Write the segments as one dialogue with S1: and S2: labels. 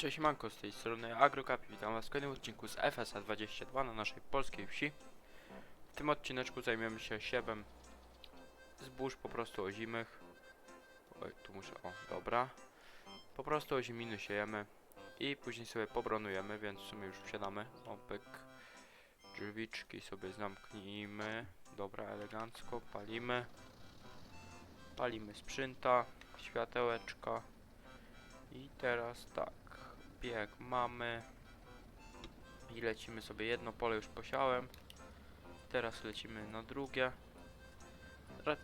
S1: Cześć Manko, z tej strony AgroCap witam was w kolejnym odcinku z FSA 22 na naszej polskiej wsi. W tym odcineczku zajmiemy się siewem zbóż po prostu ozimych. Oj, tu muszę, o, dobra. Po prostu oziminy siejemy i później sobie pobronujemy, więc w sumie już wsiadamy. O, pyk. Drzwiczki sobie zamknijmy. Dobra, elegancko, palimy. Palimy sprzęta, światełeczka. I teraz tak, bieg mamy i lecimy sobie jedno pole już posiałem. Teraz lecimy na drugie.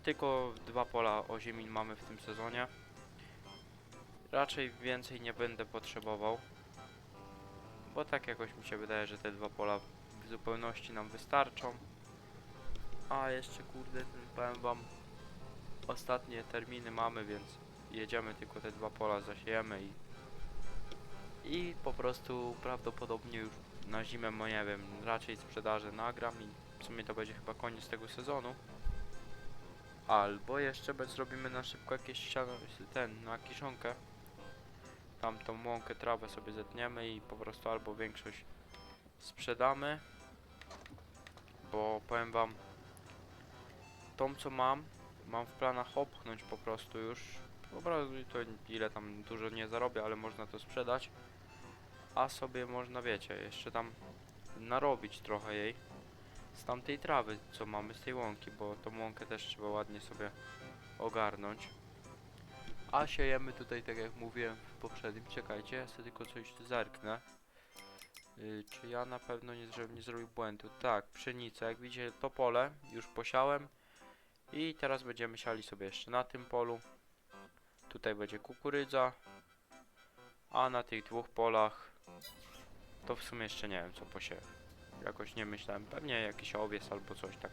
S1: Tylko dwa pola oziemin mamy w tym sezonie. Raczej więcej nie będę potrzebował. Bo tak jakoś mi się wydaje, że te dwa pola w zupełności nam wystarczą. A jeszcze kurde, ten powiem wam, ostatnie terminy mamy, więc jedziemy tylko te dwa pola zasiejemy i i po prostu prawdopodobnie już na zimę, no nie wiem, raczej sprzedaży nagram i w sumie to będzie chyba koniec tego sezonu. Albo jeszcze zrobimy na szybko jakieś siano, ten, na kiszonkę. Tam tą łąkę, trawę sobie zetniemy i po prostu albo większość sprzedamy. Bo powiem wam, tą co mam, mam w planach opchnąć po prostu już. Po prostu to ile tam dużo nie zarobię, ale można to sprzedać. A sobie można, wiecie, jeszcze tam narobić trochę jej z tamtej trawy, co mamy z tej łąki, bo tą łąkę też trzeba ładnie sobie ogarnąć. A siejemy tutaj, tak jak mówiłem w poprzednim, czekajcie, ja sobie tylko coś zerknę. Yy, czy ja na pewno nie, nie zrobił błędu? Tak, pszenicę, jak widzicie to pole już posiałem. I teraz będziemy siali sobie jeszcze na tym polu. Tutaj będzie kukurydza. A na tych dwóch polach to w sumie jeszcze nie wiem co posieję. Jakoś nie myślałem. Pewnie jakiś owiec albo coś tak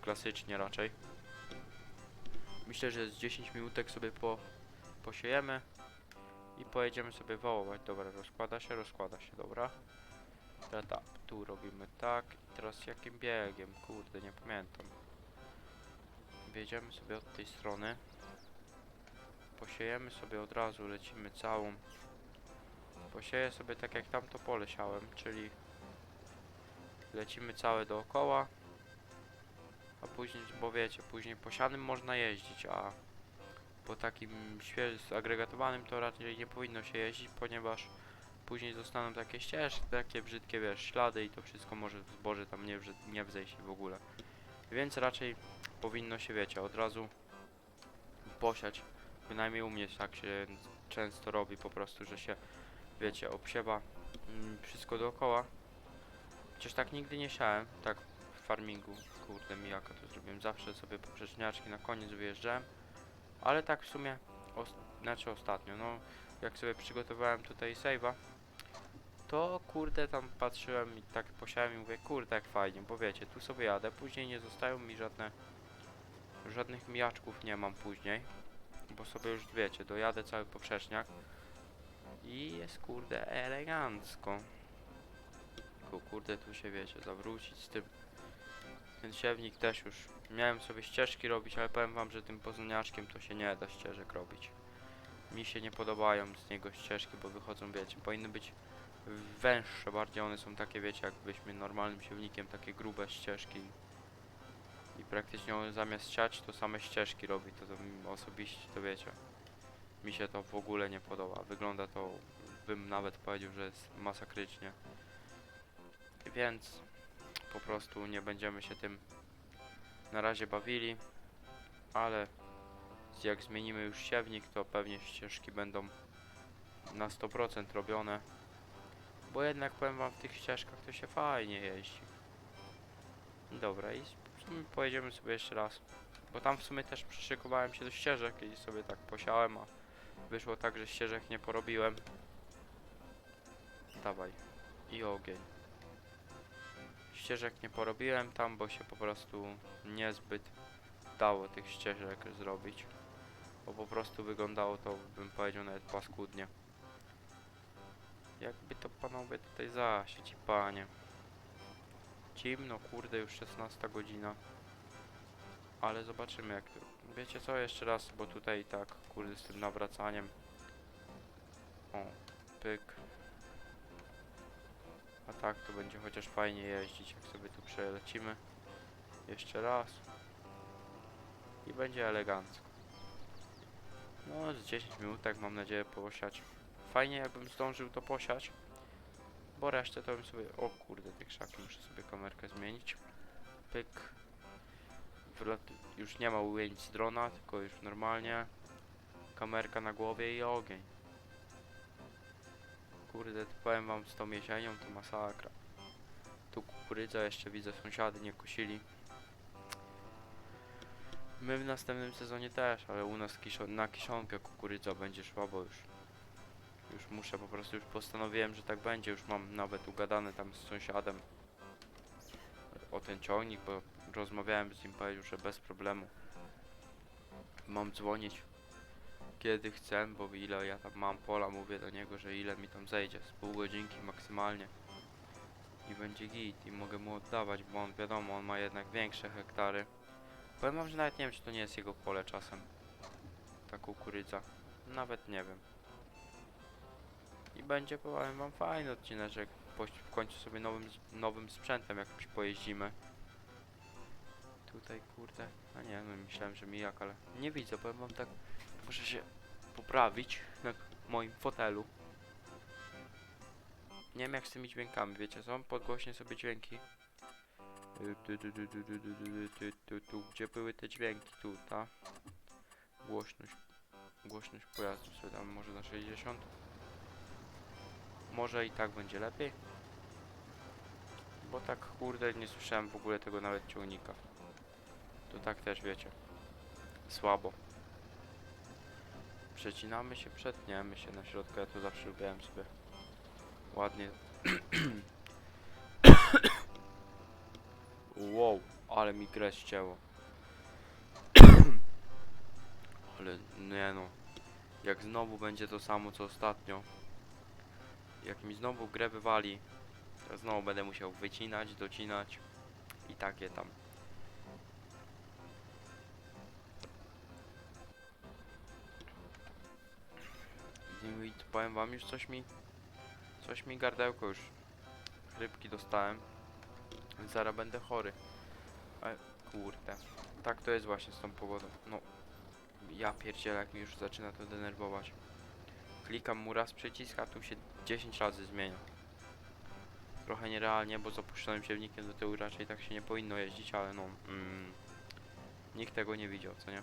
S1: klasycznie raczej. Myślę, że z 10 minutek sobie po, posiejemy i pojedziemy sobie wołować. Dobra, rozkłada się, rozkłada się, dobra. Teraz tak, tu robimy tak. I teraz jakim biegiem? Kurde, nie pamiętam. Wjedziemy sobie od tej strony. Posiejemy sobie od razu, lecimy całą. Posieję sobie tak jak tamto pole siałem, czyli lecimy całe dookoła. A później, bo wiecie, później posianym można jeździć, a po takim świeżym, agregatowanym to raczej nie powinno się jeździć, ponieważ później zostaną takie ścieżki, takie brzydkie, wiesz, ślady i to wszystko może zboże tam nie, nie wzejść w ogóle. Więc raczej powinno się, wiecie, od razu posiać. Bynajmniej u mnie tak się często robi po prostu, że się, wiecie, obsiewa mm, wszystko dookoła. Chociaż tak nigdy nie siałem, tak w farmingu, kurde mijaka to zrobiłem, zawsze sobie poprzeczniaczki na koniec wyjeżdżałem. Ale tak w sumie, os znaczy ostatnio, no jak sobie przygotowałem tutaj save'a, to kurde tam patrzyłem i tak posiałem i mówię, kurde jak fajnie, bo wiecie, tu sobie jadę, później nie zostają mi żadne, żadnych mijaczków nie mam później, bo sobie już wiecie, dojadę cały poprzeczniak i jest kurde elegancko. Tylko kurde tu się wiecie, zawrócić z tym. Ten siewnik też już miałem sobie ścieżki robić, ale powiem wam, że tym pozuniaczkiem to się nie da ścieżek robić. Mi się nie podobają z niego ścieżki, bo wychodzą, wiecie, powinny być węższe bardziej, one są takie, wiecie, jakbyśmy normalnym siewnikiem, takie grube ścieżki. Praktycznie zamiast siać, to same ścieżki robi, to, to osobiście, to wiecie, mi się to w ogóle nie podoba. Wygląda to, bym nawet powiedział, że jest masakrycznie. Więc po prostu nie będziemy się tym na razie bawili, ale jak zmienimy już siewnik, to pewnie ścieżki będą na 100% robione. Bo jednak powiem wam, w tych ścieżkach to się fajnie jeździ. Dobra, i sumie pojedziemy sobie jeszcze raz. Bo tam w sumie też przyszykowałem się do ścieżek i sobie tak posiałem, a wyszło tak, że ścieżek nie porobiłem. Dawaj. I ogień. Ścieżek nie porobiłem tam, bo się po prostu niezbyt dało tych ścieżek zrobić. Bo po prostu wyglądało to, bym powiedział, nawet paskudnie. Jakby to panowie tutaj zasieć panie. Ciemno, kurde, już 16 godzina. Ale zobaczymy jak. Wiecie co, jeszcze raz, bo tutaj tak, kurde, z tym nawracaniem. O, pyk. A tak to będzie chociaż fajnie jeździć, jak sobie tu przelecimy. Jeszcze raz. I będzie elegancko. No, z 10 minut, tak mam nadzieję, posiać. Fajnie, jakbym zdążył to posiać. Bo resztę to bym sobie... O kurde, te krzaki, muszę sobie kamerkę zmienić. Pyk. Już nie ma ujęć z drona, tylko już normalnie. Kamerka na głowie i ogień. Kurde, powiem wam z tą jesienią to masakra. Tu kukurydza jeszcze widzę sąsiady nie kosili. My w następnym sezonie też, ale u nas na kiszonkę kukurydza będzie szła, bo już już muszę po prostu już postanowiłem, że tak będzie, już mam nawet ugadane tam z sąsiadem o ten ciągnik, bo rozmawiałem z nim, powiedział, że bez problemu mam dzwonić kiedy chcę, bo ile ja tam mam pola, mówię do niego, że ile mi tam zejdzie, z pół godzinki maksymalnie i będzie git i mogę mu oddawać, bo on wiadomo, on ma jednak większe hektary. Powiem wam, że nawet nie wiem, czy to nie jest jego pole czasem, ta kukurydza, nawet nie wiem i będzie, powiem wam, fajny odcineczek. Po, w końcu sobie nowym, nowym sprzętem jakimś pojeździmy. Tutaj, kurde, a nie, no myślałem, że mijak, ale nie widzę, powiem wam tak, muszę się poprawić na moim fotelu. Nie wiem jak z tymi dźwiękami, wiecie są Podgłośnie sobie dźwięki. Tu, tu, tu, tu, tu, tu, tu, tu, gdzie były te dźwięki? Tu, ta. Głośność. Głośność pojazdu sobie tam może na 60. Może i tak będzie lepiej. Bo tak kurde nie słyszałem w ogóle tego nawet ciągnika. To tak też wiecie. Słabo. Przecinamy się, przetniemy się na środku. Ja to zawsze lubiłem sobie ładnie. wow, ale mi grę ścięło. ale nie no. Jak znowu będzie to samo co ostatnio. Jak mi znowu grę wywali, to znowu będę musiał wycinać, docinać i takie tam. I powiem wam już coś mi coś mi gardełko już rybki dostałem zaraz będę chory. A kurde tak to jest właśnie z tą pogodą. No ja pierdzielę jak mi już zaczyna to denerwować. Klikam mu raz przycisk a tu się 10 razy zmienia trochę nierealnie bo z opuszczonym siewnikiem do tyłu raczej tak się nie powinno jeździć ale no mm, nikt tego nie widział co nie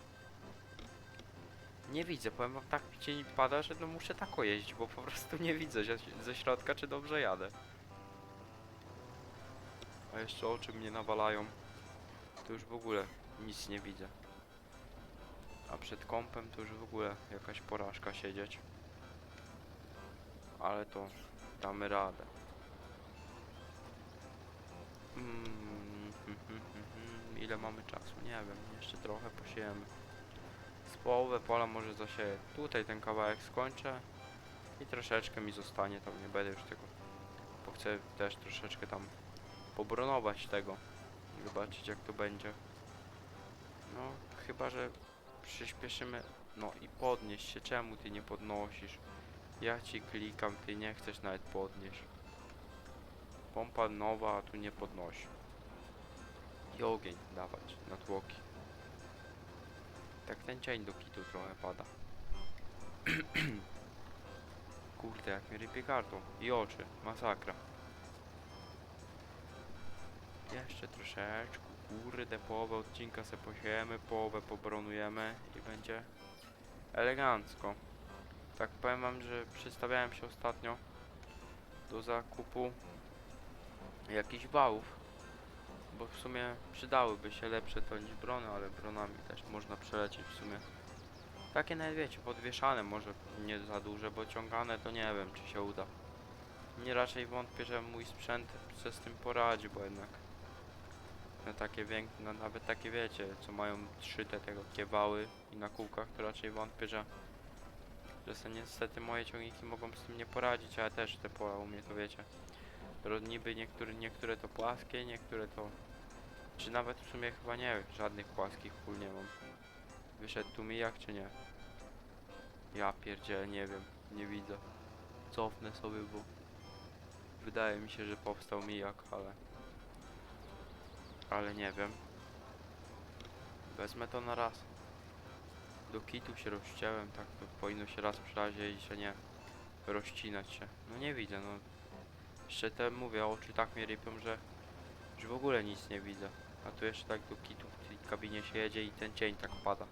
S1: nie widzę, powiem wam, tak cień pada, że no muszę tako jeździć, bo po prostu nie widzę ze środka, czy dobrze jadę. A jeszcze oczy mnie nawalają. To już w ogóle nic nie widzę. A przed kąpem to już w ogóle jakaś porażka siedzieć. Ale to damy radę. Mm. Ile mamy czasu? Nie wiem, jeszcze trochę posiejemy z połowę pola może zasieję. Tutaj ten kawałek skończę i troszeczkę mi zostanie, tam nie będę już tego, bo chcę też troszeczkę tam pobronować tego zobaczyć jak to będzie. No, chyba, że przyspieszymy, no i podnieść się, czemu ty nie podnosisz? Ja ci klikam, ty nie chcesz nawet podnieść. Pompa nowa, a tu nie podnosi. I ogień dawać na tłoki. Tak ten cień do kitu trochę pada. Kurde, jak mi rybie gardło. I oczy. Masakra. Jeszcze troszeczkę. Kurde, połowę odcinka se posiejemy, połowę pobronujemy i będzie elegancko. Tak powiem wam, że przystawiałem się ostatnio do zakupu jakichś wałów bo w sumie przydałyby się lepsze to niż brony, ale bronami też można przelecieć w sumie. Takie nawet wiecie, podwieszane może nie za duże, bo ciągane to nie wiem czy się uda. Nie raczej wątpię, że mój sprzęt se z tym poradzi, bo jednak na takie większe, no nawet takie wiecie, co mają trzy te tego kiewały i na kółkach, to raczej wątpię, że że niestety moje ciągniki mogą z tym nie poradzić, ale też te pola u mnie to wiecie. Niby niektóre, to płaskie, niektóre to... Czy nawet w sumie chyba nie wiem, żadnych płaskich kul nie mam. Wyszedł tu mi jak czy nie? Ja pierdzielę, nie wiem, nie widzę. Cofnę sobie, bo... Wydaje mi się, że powstał mijak, ale... Ale nie wiem. Wezmę to na raz. Do kitu się rozciąłem, tak to powinno się raz i że nie rozcinać się. No nie widzę, no. Jeszcze te mówię, oczy tak mnie rypią, że, w ogóle nic nie widzę. A tu jeszcze tak do kitu w tej kabinie się jedzie i ten cień tak pada.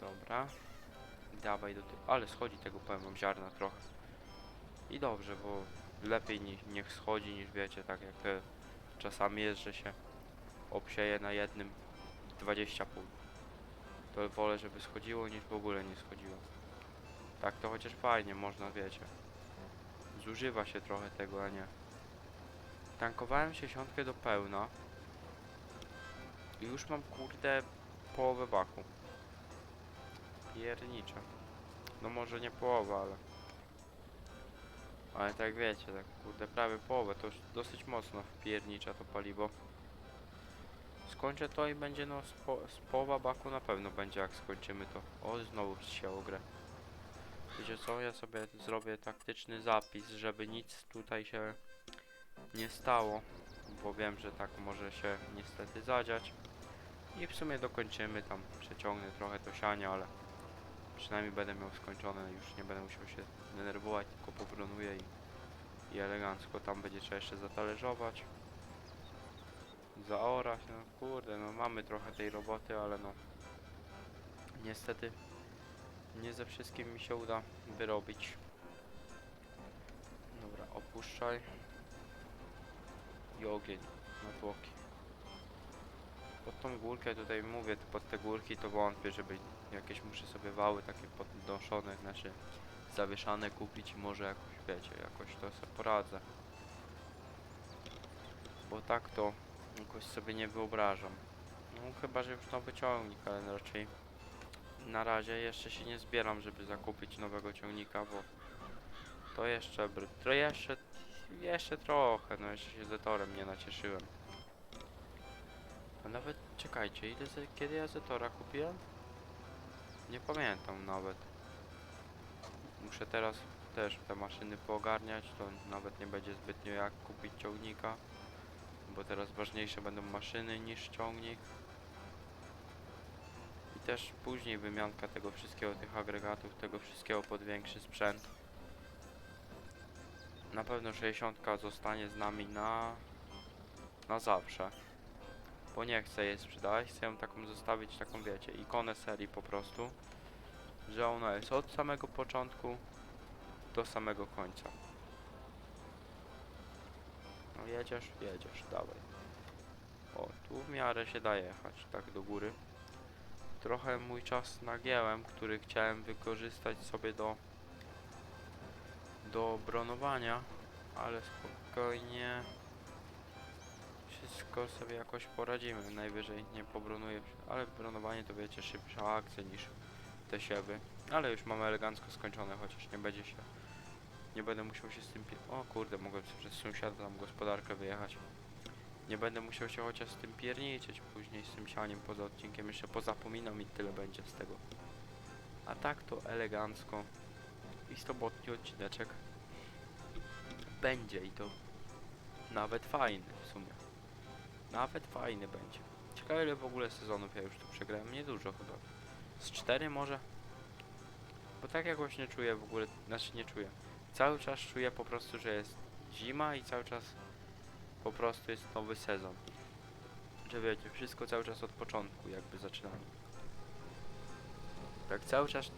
S1: Dobra. Dawaj do tego. Ale schodzi tego powiem wam ziarna trochę. I dobrze, bo lepiej ni niech schodzi niż wiecie, tak jak czasami jest, że się obsieje na jednym 20 pól. To wolę, żeby schodziło niż w ogóle nie schodziło. Tak to chociaż fajnie, można wiecie. Zużywa się trochę tego, a nie. Tankowałem się siątkę do pełna. I już mam kurde połowę baku. Piernicze. No może nie połowa, ale... Ale tak wiecie, tak kurde prawie połowę, to już dosyć mocno wpiernicza to paliwo. Skończę to i będzie no z, po, z połowa baku na pewno będzie jak skończymy to. O, znowu przysiało grę. Wiecie co, ja sobie zrobię taktyczny zapis, żeby nic tutaj się nie stało, bo wiem, że tak może się niestety zadziać. I w sumie dokończymy tam, przeciągnę trochę to sianie, ale przynajmniej będę miał skończone, już nie będę musiał się denerwować, tylko pobronuję i, i elegancko tam będzie trzeba jeszcze zatalerzować. Zaorać, no kurde, no mamy trochę tej roboty, ale no niestety nie ze wszystkim mi się uda wyrobić. Dobra, opuszczaj. I ogień na tłoki. Pod tą górkę tutaj mówię, pod te górki to wątpię, żeby jakieś muszę sobie wały takie podnoszone, znaczy zawieszane kupić i może jakoś wiecie, jakoś to sobie poradzę. Bo tak to jakoś sobie nie wyobrażam. No chyba, że już nowy ciągnik, ale raczej na razie jeszcze się nie zbieram, żeby zakupić nowego ciągnika, bo to jeszcze, to jeszcze, jeszcze trochę, no jeszcze się Zetorem nie nacieszyłem. A nawet, czekajcie, ile, kiedy ja Zetora kupiłem? Nie pamiętam nawet. Muszę teraz też te maszyny poogarniać, to nawet nie będzie zbytnio jak kupić ciągnika, bo teraz ważniejsze będą maszyny niż ciągnik. I też później wymianka tego wszystkiego, tych agregatów, tego wszystkiego pod większy sprzęt. Na pewno 60 zostanie z nami na, na zawsze. Bo nie chcę jej sprzedawać, chcę ją taką zostawić, taką wiecie, ikonę serii po prostu. Że ona jest od samego początku do samego końca. No jedziesz, jedziesz, dawaj. O, tu w miarę się da jechać, tak do góry. Trochę mój czas nagięłem, który chciałem wykorzystać sobie do do bronowania, ale spokojnie wszystko sobie jakoś poradzimy. Najwyżej nie pobronuję, ale bronowanie to wiecie szybsza akcja niż te siewy. Ale już mamy elegancko skończone, chociaż nie będzie się nie będę musiał się z tym O kurde, mogę przez sąsiada tam gospodarkę wyjechać. Nie będę musiał się chociaż z tym pierniczyć później z tym sianiem poza odcinkiem. Jeszcze pozapominam i tyle będzie z tego. A tak to elegancko. I sobotni odcineczek będzie i to nawet fajny w sumie. Nawet fajny będzie. Ciekawe ile w ogóle sezonów ja już tu przegrałem. Niedużo chyba. Z cztery może? Bo tak jakoś nie czuję w ogóle, znaczy nie czuję. Cały czas czuję po prostu, że jest zima i cały czas po prostu jest nowy sezon. Że wiecie, wszystko cały czas od początku jakby zaczynamy. Tak cały czas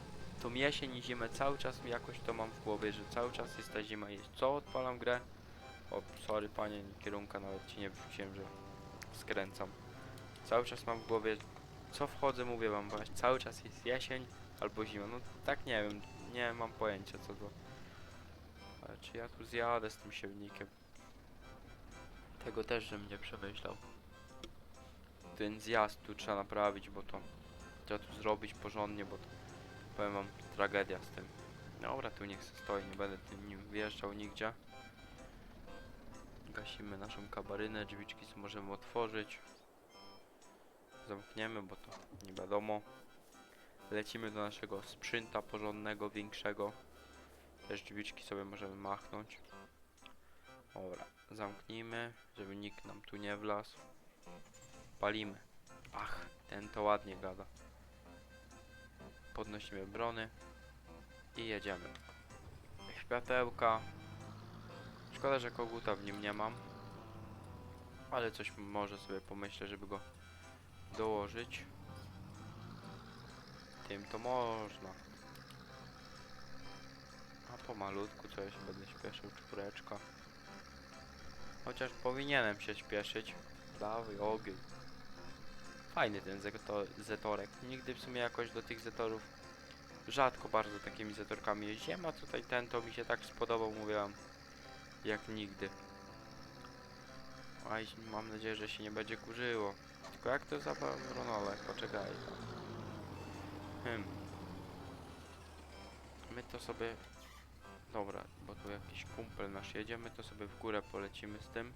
S1: tą jesień i zimę cały czas jakoś to mam w głowie, że cały czas jest ta zima jest. Co odpalam grę? O, sorry panie, kierunka nawet ci nie wrzuciłem, że skręcam. Cały czas mam w głowie, co wchodzę, mówię wam właśnie, cały czas jest jesień albo zima. No tak nie wiem, nie mam pojęcia co to. Czy ja tu zjadę z tym siewnikiem? Tego też, żebym nie przemyślał. Ten zjazd tu trzeba naprawić, bo to trzeba tu zrobić porządnie, bo to powiem wam tragedia z tym. Dobra, tu niech se stoi, nie będę tym nim wjeżdżał nigdzie. Gasimy naszą kabarynę, drzwiczki co możemy otworzyć. Zamkniemy, bo to nie wiadomo. Lecimy do naszego sprzęta porządnego, większego. Też drzwiczki sobie możemy machnąć. Dobra, zamknijmy, żeby nikt nam tu nie wlazł. Palimy. Ach, ten to ładnie gada. Podnosimy brony i jedziemy. Światełka. Szkoda, że koguta w nim nie mam. Ale coś może sobie pomyślę, żeby go dołożyć. Tym to można. A pomalutku co ja się będę śpieszył, czwóreczka. Chociaż powinienem się śpieszyć. Dawaj ogień. Fajny ten zeto zetorek. Nigdy w sumie jakoś do tych zetorów rzadko bardzo takimi zetorkami jeździłem, a tutaj ten to mi się tak spodobał, mówiłam, jak nigdy. Aj, mam nadzieję, że się nie będzie kurzyło. Tylko jak to zabawronole? Poczekaj. Hmm. My to sobie... Dobra, bo tu jakiś kumpel nasz jedzie, my to sobie w górę polecimy z tym.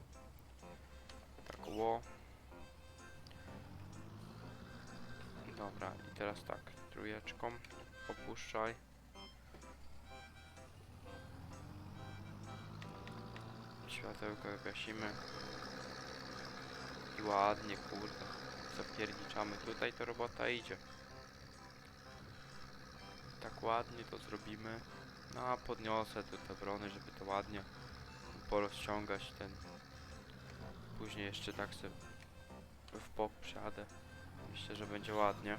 S1: Tak ło. Dobra, i teraz tak, trójeczką opuszczaj. Światełka gasimy. I ładnie, kurde. Zapierniczamy. Tutaj to robota idzie. Tak ładnie to zrobimy. No podniosę tu te brony, żeby to ładnie porozciągać ten. Później jeszcze tak sobie w bok przejadę. Myślę, że będzie ładnie.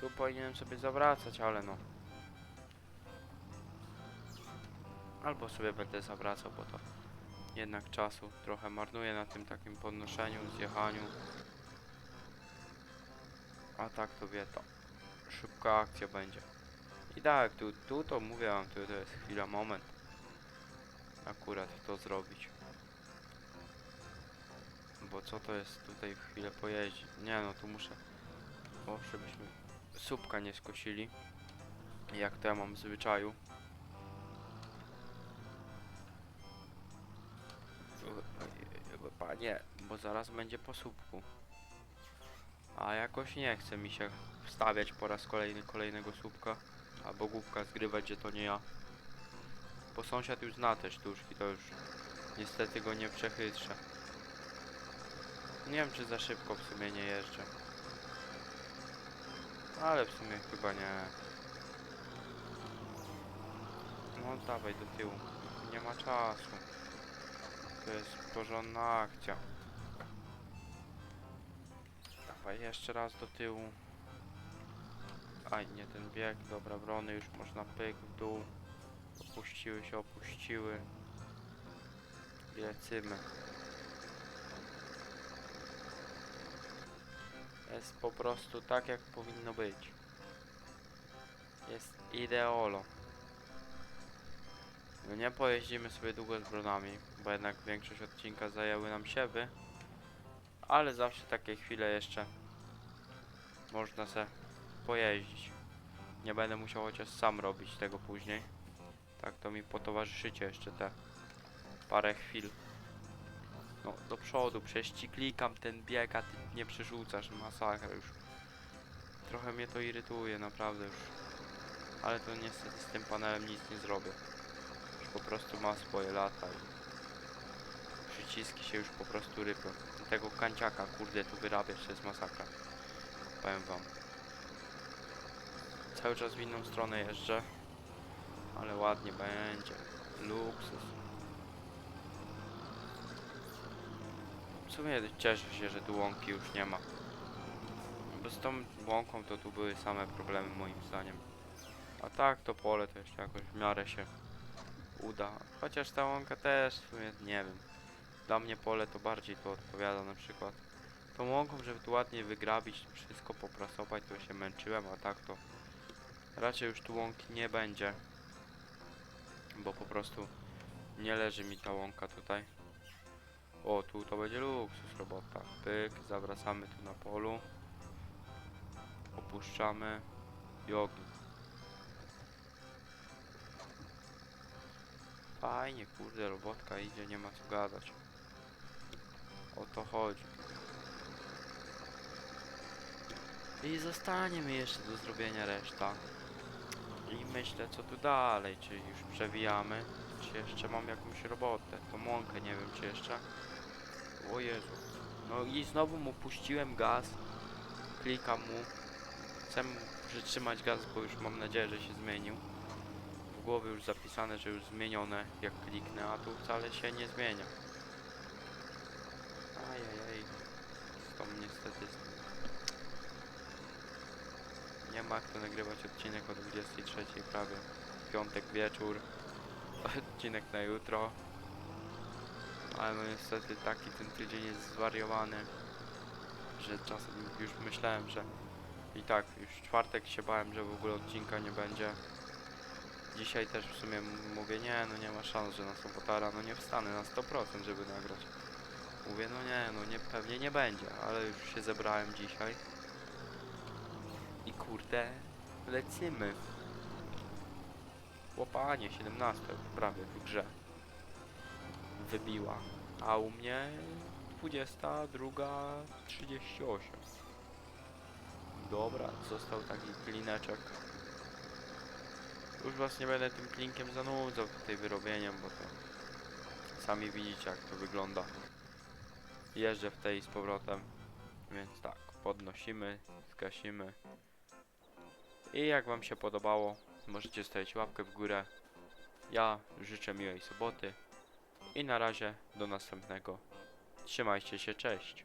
S1: Tu powinienem sobie zawracać, ale no. Albo sobie będę zawracał, bo to jednak czasu trochę marnuję na tym takim podnoszeniu, zjechaniu. A tak to wie to. Szybka akcja będzie. I tak, tu, tu to mówię wam, tu to jest chwila, moment. Akurat to zrobić. Bo co to jest tutaj chwilę pojeździć? Nie no, tu muszę... O, żebyśmy słupka nie skosili. Jak to ja mam w zwyczaju. Panie, bo zaraz będzie po słupku. A jakoś nie chce mi się wstawiać po raz kolejny kolejnego słupka. Albo głupka zgrywać, że to nie ja. Bo sąsiad już zna te sztuczki, to już niestety go nie przechytrzę. Nie wiem czy za szybko w sumie nie jeżdżę. Ale w sumie chyba nie. No dawaj do tyłu. Nie ma czasu. To jest porządna akcja. Dawaj jeszcze raz do tyłu. Aj, nie ten bieg. Dobra, brony już można pyk w dół. Opuściły się, opuściły. I. Jest po prostu tak, jak powinno być. Jest ideolo. No nie pojeździmy sobie długo z bronami, bo jednak większość odcinka zajęły nam siewy. Ale zawsze takie chwile jeszcze można se pojeździć. Nie będę musiał chociaż sam robić tego później. Tak to mi potowarzyszycie jeszcze te parę chwil. No, do przodu, przecież ci klikam ten bieg, a ty nie przerzucasz, masakra już. Trochę mnie to irytuje, naprawdę już. Ale to niestety z tym panelem nic nie zrobię. Już po prostu ma swoje lata i przyciski się już po prostu rypią. Tego kanciaka, kurde, tu wyrabiać to jest masakra. Powiem wam. Cały czas w inną stronę jeżdżę. Ale ładnie będzie. Luksus. W sumie cieszę się, że tu łąki już nie ma. Bo z tą łąką to tu były same problemy moim zdaniem. A tak to pole to jeszcze jakoś w miarę się uda. Chociaż ta łąka też w sumie nie wiem. Dla mnie pole to bardziej to odpowiada na przykład. Tą łąką, żeby tu ładnie wygrabić, wszystko poprasować, to się męczyłem, a tak to raczej już tu łąki nie będzie. Bo po prostu nie leży mi ta łąka tutaj. O, tu to będzie luksus robota. Pyk, zawracamy tu na polu. Opuszczamy. I ogień. Fajnie, kurde, robotka idzie, nie ma co gadać. O to chodzi. I zostanie mi jeszcze do zrobienia reszta. I myślę co tu dalej, czy już przewijamy, czy jeszcze mam jakąś robotę. To mąkę nie wiem czy jeszcze. O Jezu. No i znowu mu puściłem gaz. Klikam mu. Chcę mu przytrzymać gaz, bo już mam nadzieję, że się zmienił. W głowie już zapisane, że już zmienione jak kliknę, a tu wcale się nie zmienia. Ajajaj. Z tą niestety... Nie ma kto nagrywać odcinek o 23 prawie. Piątek wieczór. Odcinek na jutro. Ale no niestety taki ten tydzień jest zwariowany, że czasem już myślałem, że i tak już czwartek się bałem, że w ogóle odcinka nie będzie. Dzisiaj też w sumie mówię, nie, no nie ma szans, że na sobotę rano nie wstanę na 100%, żeby nagrać. Mówię, no nie, no nie, pewnie nie będzie, ale już się zebrałem dzisiaj. Kurde, lecimy. Łopanie, 17 prawie w grze. Wybiła. A u mnie 22.38. Dobra, został taki klineczek. Już was nie będę tym klinkiem zanudzał tutaj wyrobieniem, bo to sami widzicie jak to wygląda. Jeżdżę w tej z powrotem, więc tak, podnosimy, zgasimy. I jak wam się podobało, możecie stawić łapkę w górę. Ja życzę miłej soboty i na razie do następnego. Trzymajcie się, cześć.